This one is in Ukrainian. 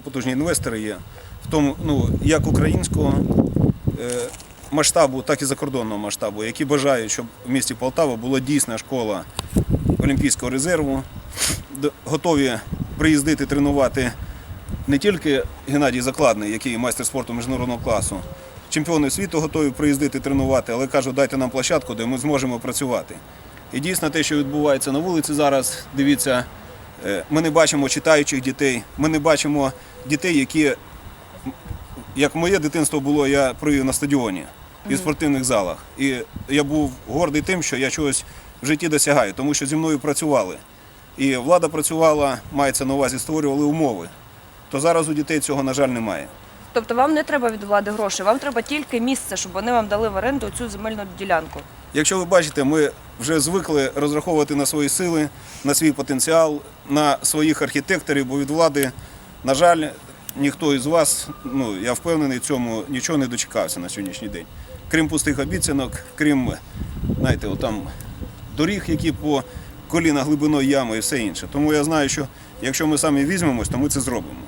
потужні інвестори є в тому, ну як українського е, масштабу, так і закордонного масштабу, які бажають, щоб в місті Полтава була дійсна школа Олімпійського резерву, готові приїздити тренувати не тільки Геннадій Закладний, який майстер спорту міжнародного класу, чемпіони світу готові приїздити тренувати, але кажуть, дайте нам площадку, де ми зможемо працювати. І дійсно те, що відбувається на вулиці зараз, дивіться, ми не бачимо читаючих дітей, ми не бачимо дітей, які, як моє дитинство було, я провів на стадіоні і в спортивних залах. І я був гордий тим, що я чогось в житті досягаю, тому що зі мною працювали. І влада працювала, мається на увазі, створювали умови. То зараз у дітей цього, на жаль, немає. Тобто вам не треба від влади грошей, вам треба тільки місце, щоб вони вам дали в оренду цю земельну ділянку. Якщо ви бачите, ми вже звикли розраховувати на свої сили, на свій потенціал, на своїх архітекторів, бо від влади, на жаль, ніхто із вас, ну я впевнений, цьому нічого не дочекався на сьогоднішній день. Крім пустих обіцянок, крім, знаєте, там доріг, які по коліна глибиною ями і все інше. Тому я знаю, що якщо ми самі візьмемось, то ми це зробимо.